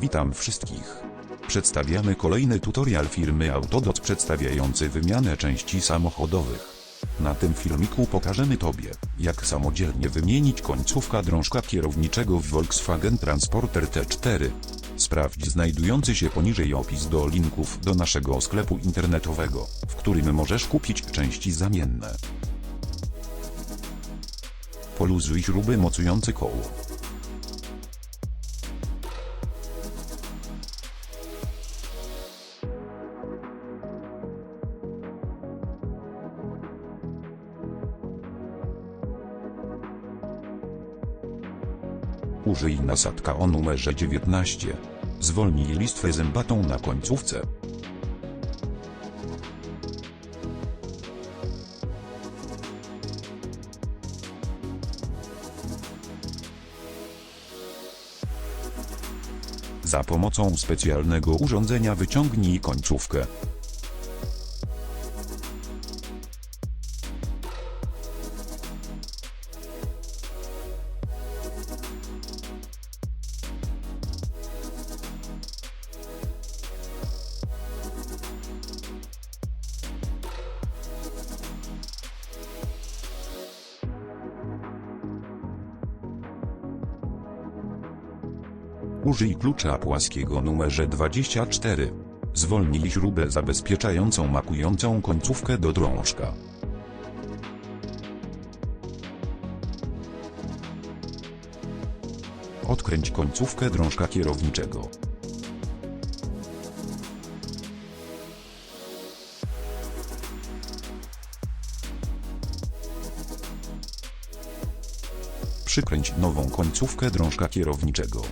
Witam wszystkich. Przedstawiamy kolejny tutorial firmy Autodot przedstawiający wymianę części samochodowych. Na tym filmiku pokażemy Tobie, jak samodzielnie wymienić końcówka drążka kierowniczego w Volkswagen Transporter T4. Sprawdź znajdujący się poniżej opis do linków do naszego sklepu internetowego, w którym możesz kupić części zamienne. Poluzuj śruby mocujące koło. Użyj nasadka o numerze 19. Zwolnij listwę zębatą na końcówce. Za pomocą specjalnego urządzenia wyciągnij końcówkę. Użyj klucza płaskiego numerze 24. Zwolnij śrubę zabezpieczającą makującą końcówkę do drążka. Odkręć końcówkę drążka kierowniczego. Przykręć nową końcówkę drążka kierowniczego.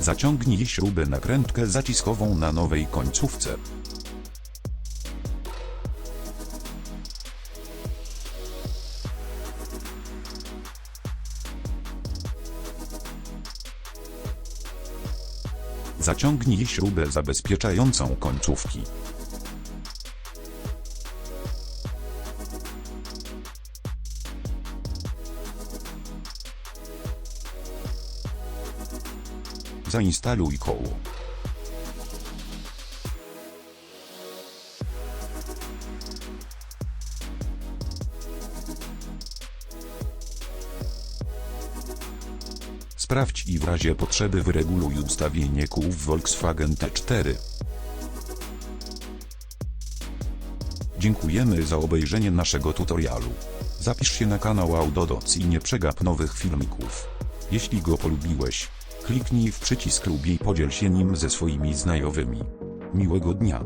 Zaciągnij śrubę nakrętkę zaciskową na nowej końcówce. Zaciągnij śrubę zabezpieczającą końcówki. Zainstaluj koło. Sprawdź i w razie potrzeby wyreguluj ustawienie kół w Volkswagen T4. Dziękujemy za obejrzenie naszego tutorialu. Zapisz się na kanał Autodoc i nie przegap nowych filmików. Jeśli go polubiłeś, Kliknij w przycisk lub i podziel się nim ze swoimi znajomymi. Miłego dnia.